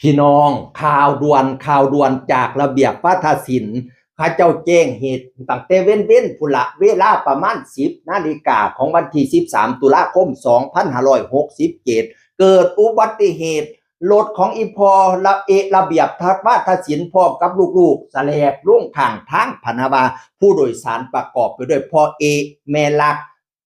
พี่น้องข่าวด่วนข่าวด่วนจากระเบียบวัฒนศิลป์ข้าเจ้าแจ้งเหตุตั้งแต่เว้นเว้นๆพุละเวลาประมาณ 10 นาฬิกาของวันที่ 13 ตุลาคม 2567 เกิดอุบัติเหตุรถของอีพอระเอระเบียบทักว่าทศิลป์พร้อมกับลูกๆสแลบล่วงข้างทางพนาวา ผู้โดยสารประกอบไปด้วยพ่อเอ แม่ลัก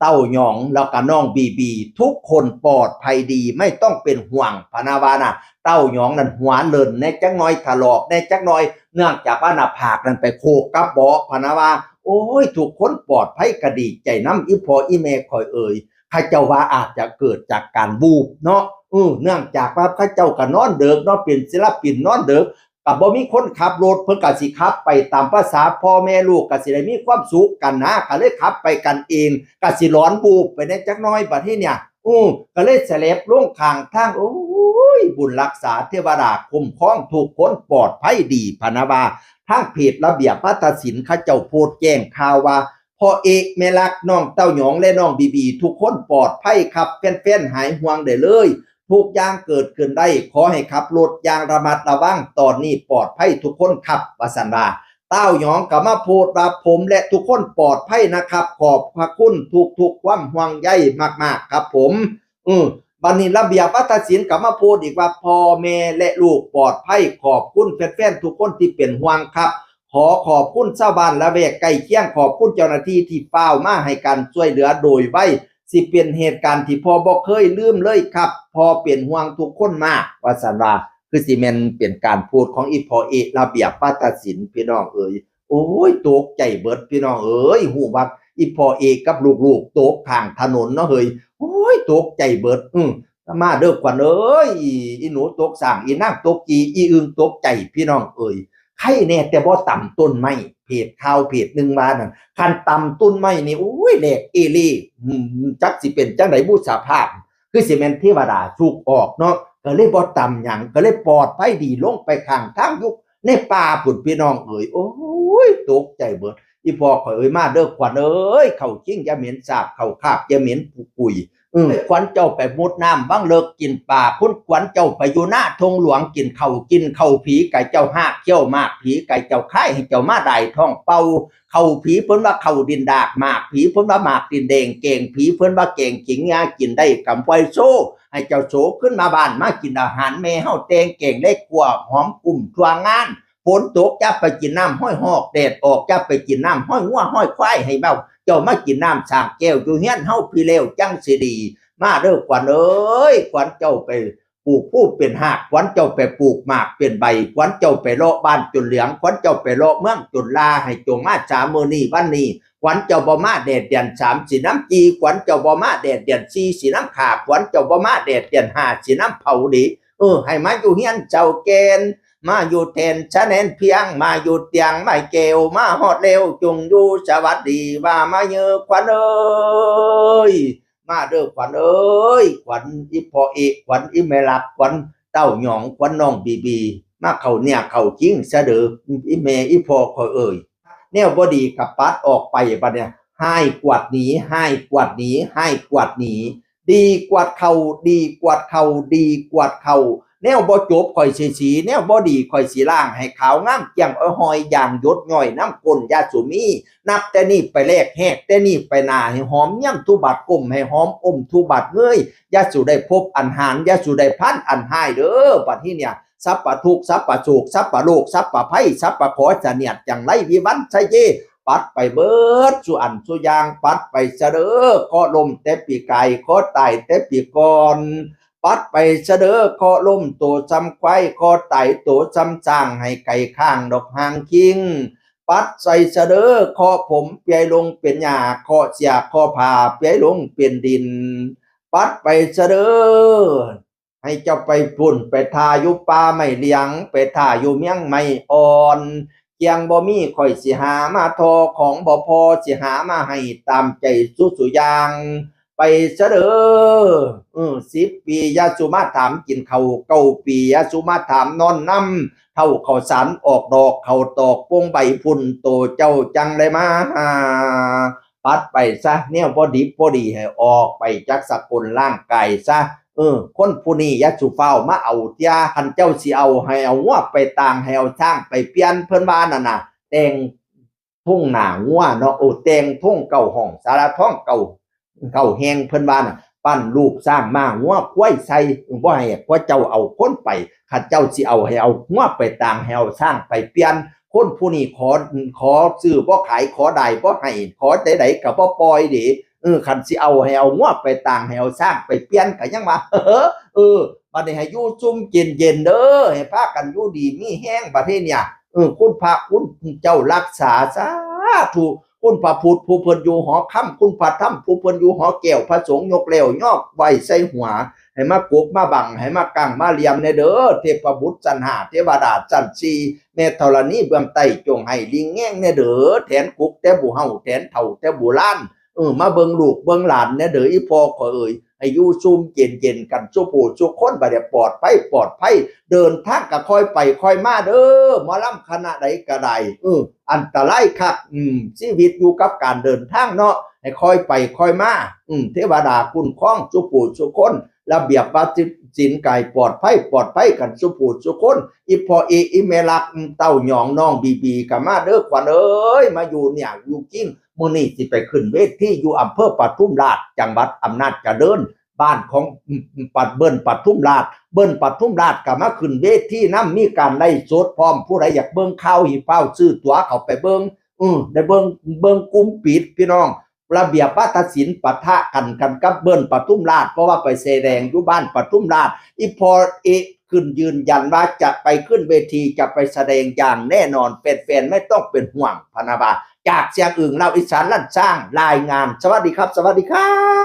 เต้าหยองแล้วก็น้องบีบี ทุกคนปลอดภัยดีไม่ต้องเป็นห่วงพนาวานะเต้าหยองนั้นหัวเลินในจักน้อยถลอกในจักน้อย เนื่องจากว่าหน้าผากนั้นไปโคกกับเบาะพนาวาโอ้ยทุกคนปลอดภัยกระดีใจน้ำอีพออีเมคอยเอ่ยข้าเจ้าว่าอาจจะเกิดจากการบูบเนาะเออเนื่องจากว่าข้าเจ้าก็นอนเดิกเนาะเป็นศิลปินนอนเดิก กับบ่มีคนขับรถเพิ่นก็สิขับ ไปตามภาษาพ่อแม่ลูกก็สิได้มีความสุขกันนะก็เลยขับไปกันเองก็สิร้อนบูบไปในจักน้อยบัดนี้เนี่ยอู้ก็เลยเสลบลงข้างทางโอ้ยบุญรักษาเทวดาคุ้มครองทุกคนปลอดภัยดีพนะว่าทางเพจระเบียบพัฒศิลป์เขาเจ้าโพสต์แจ้งข่าวว่าพ่อเอกแม่ลักน้องเต้าหยองและน้องบีบี ทุกคนปลอดภัยครับแฟนๆหายห่วงได้เลย ทุกอย่างเกิดขึ้นได้ ขอให้ขับรถอย่างระมัดระวังตอนนี้ปลอดภัยทุกคนครับวสันวาเต้าหยองกับมาโพดว่าผมและทุกคนปลอดภัยนะครับ ขอบพระคุณทุกทุกความห่วงใยมาก ๆ ครับผมอืมบันนี้ระเบียบวัฒนศิลป์กับมาโพดอีกว่าพ่อแม่และลูกปลอดภัยขอบคุณแฟนๆทุกคนที่เป็นห่วงครับ ขอขอบคุณชาวบ้านละแวกใกล้เคียงขอบคุณเจ้าหน้าที่ที่เฝ้ามาให้การช่วยเหลือโดยไว สิเป็นเหตุการณ์ที่พอบอกเคยลืมเลยครับพอเปลี่ยนห่วงทุกคนมากว่าสันว่าคือสิเมนเปลี่ยนการพูดของอีพอเอะระเบียบป้าตัดสินพี่น้องเอ๋ยโอ้ยตกใจเบิดพี่น้องเอ๋ยหูว่าอีพอเอกกับลูกๆตกข้างถนนเนาะเฮ้ยโอ้ยตกใจเบิดอืมมาเด้อขวัญเอ้ยอีหนูตกสร้างอีนางตกจีอีอึงตกใจพี่น้องเอ๋ย ใครแน่แต่บ่ต่ำต้นไม้เพจข่าวเพจหนึ่งมานั่นคันต่ำต้นไม้นี่อุ้ยแหลกเอลี่จักสิเป็นจังไดบูชาภาพ คือสิแม่นเทวดาถูกออกเนาะก็เลยบ่ต่ำหยังก็เลยปลอดภัยดีลงไปข้างทางยุคในป่าพุ่นพี่น้องเอ๋ยโอ้ยตกใจเบิดอีพ่อข่อยเอ้ยมาเด้อขวัญเอ้ยเข้าจริงอย่าเหม็นสาบเข้าคาบอย่าเหม็นปุย ขวัญเจ้าไปมุดน้ำบ้างเลิกกินป่าคุณขวัญเจ้าไปอยู่หน้าทงหลวงกินเขากินเข้าผีไก่เจ้าหากเขี้ยวมากผีไก่เจ้าค่ให้เจ้ามาได้ท้องเป่าเข้าผีเพิ่นว่าเข้าดินดากหมากผีเพิ่นว่าหมากดินแดงเก่งผีเพิ่นว่าเก่งจิงงากินได้กำไว้โซให้เจ้าโฉขึ้นมาบ้านมากินอาหารแม่เฮาแตงเก่งได้กว่าหอมกลุ่มทั่วงาน ฝนตกจะไปกินน้ำห้อยหอกแดดออกจะไปกินน้ำห้อยงัวห้อยควายให้เมาเจ้ามากินน้ำสางแก้วอยู่เฮียนเฮาพี่เลวจังสิดี มาเด้อขวัญเอ้ยขวัญเจ้าไปปลูกผู้เป็นหากขวัญเจ้าไปปลูกหมากเป็นใบขวัญเจ้าไปเลาะบ้านจนเหลืองขวัญเจ้าไปเลาะเมืองจนลาให้จงมาจามือนี้วันนี้ขวัญเจ้าบ่มาแดดเดือนสามสีน้ำจีขวัญเจ้าบ่มาแดดเดือนสี่สีน้ำขาขวัญเจ้าบ่มาแดดเดือนห้าสีน้ำเผาดีเออให้มาอยู่เฮียนเจ้าเกณฑ์ มาอยู่แทนชะแนนเพียง มาอยู่เตียงไม่เกวมาฮอดเร็วจงอยู่สวัสดีว่ามาเยอะขวัญเอ้ยมาเด้อขวัญเอ้ยขวัญอีพอเอกขวัญอีเมลักขวัญเต้าหยองขวัญน้องบีบี มาเขาเนี่ยเขาจริงซะเด้ออีเมอีพอคอยเอ่ยแนวบ่ดีกับปัดออกไปบัดเนี่ยให้กวาดหนีให้กวาดหนีให้กวาดหนีดีกวาดเขาดีกวาดเขาดีกวาดเขา แนวบ่จบข่อยสิสีแนวบ่ดีข่อยสิล่างให้ขาวงามเกียงอ้อยหอยอย่างยดย่อยน้ำกลนยาสุมี นับแต่นี่ไปแลกแหกแต่นี่ไปนาให้หอมย่ำทุบัดกลมให้หอมอมทุบัดเงยยาสู่ได้พบอันหารยาสู่ได้พันอันหายเด้อปัดที่เนี่ยสัพปะทุกสัพปะโศกสัพปะโลกสัพปะไพ่สัพปะขอเสนียดจังไรวิวันใช่เจปัดไปเบิดสู่อันสู่ยางปัดไปเสดอขอลมแต่ปีไก่ขอตายแต่ปีกอน ปัดไปเสดอขอลมโตจำควายขอไต่โตจำจางให้ไก่ข้างดอกหางคิง ปัดใส่เสดอคอผมเปียลงเป็นหญ้าคอเสียคอผ่าเปียลงเป็นดิน ปัดไปเสดอให้เจ้าไปปุ่นไปทาอยู่ป่าไม่เลี้ยง ไปทาอยู่เมียงไม่อ่อนเกียงบ่มีข่อยสิหามาทอของบ่พอสิหามาให้ตามใจสุสุยาง ไปเสะเด้อเออสิบปียาสุมาถามกินเขาเก้าปียาสุมาถามนอนน้ำเท่าเขาสารออกดอกเขาตอกปวงใบพุ่นโตเจ้าจังเลยมาหาปัดไปซะเนี่ยพอดีพอดีให้ออกไปจากสกุลร่างกายซะเออ คนผู้นี้ยาสุเฝ้ามาเอาเตียคันเจ้าสิเอาให้เอางัวไปต่างให้เอาช่างไปเปลี่ยนเพิ่นว่านั่นน่ะแต่งทุ่งหน้างัวเนาะโอ้แต่งทุ่งเก่าห้องสารท้องเก่า เก่าแหงเพิ่นว่าน่ะปั้นรูปสร้างมางัวควายใส่บ่ให้พระเจ้าเอาคนไปข้าเจ้าสิเอาให้เอางัวไปต่างให้เอาสร้างไปเปลี่ยนคนผู้นี้ขอขอซื้อบ่ขายขอได้บ่ให้ขอใดๆก็บ่ปล่อยด้เออคันสิเอาให้เอางัวไปต่างให้เอาสร้างไปเปลี่ยนก็ยังว่าเออเออบัดนี้ให้อยู่ซุ่มเย็นๆเด้อให้พากันอยู่ดีมีแห้งประเทศเนี่ยเออคุณพระคุณเจ้ารักษาสาธุ คุณพระพุทธผู้เพิ่นอยู่หอค่ำคุณพระธรรมผู้เพิ่นอยู่หอแก้วพระสงฆ์ยกแล้วยอกไว้ใส่หัว ให้มากบมาบังให้มากังมาเลียมในเด้อเทพบุตรจันหาเทวดาจันทรีแม่ธรณีเบื้องใต้จงให้ลิงแง่งในเด้อแทนกุกแต่บุเฮาแทนเฒ่าแต่บุล้านเออมาเบิงลูกเบิงหลานในเด้ออีพอขอเอ่ย ให้อยู่ซุ่มเย็นเย็นๆกันชั่วผู้สู้คนบาดเด้ปลอดภัยปลอดภัยเดินทางก็ค่อยไปค่อยมาเด้อมอล่ำคณะใดก็ได้เอออันตรายคักอืมชีวิตอยู่กับการเดินทางเนาะให้ค่อยไปค่อยมาอืมเทวดาคุ้มครองชั่วผู้สู้คน ระเบียบวัดสินกายปลอดภัยปลอดภัยกันสุผูดสุคนอีพอเออีเมลักเต้าหยองน้องบีบีกับมาเด้อขวัญเอ้ยมาอยู่เนี่ยอยู่กิ้งมือนี้สิไปขึ้นเวทที่อยู่อำเภอปัทุมราชจังหวัดอำนาจเจริญบ้านของปัดเบิ้นปัทุมราชเบิ้นปัทุมราชก็มาขึ้นเวทีนํมีการไล่สดพร้อมผู้ใดอยากเบิ่งข่าวหิเป้าซื้อตัวเขาไปเบิ่งอือได้เบิ่งเบิ่งกลุ่มปิดพี่น้อง ระเบียบวัฒนศิลป์ปะทะกันกันกับเบิ้ลปทุมราชเพราะว่าไปแสดงอยู่บ้านปทุมราชอีพอเอขึ้นยืนยันว่าจะไปขึ้นเวทีจะไปแสดงอย่างแน่นอนแฟนๆไม่ต้องเป็นห่วงพนาบาจากเสียงอื่นเราอีสานลั่นสร้างรายงาน สวัสดีครับ สวัสดีครับ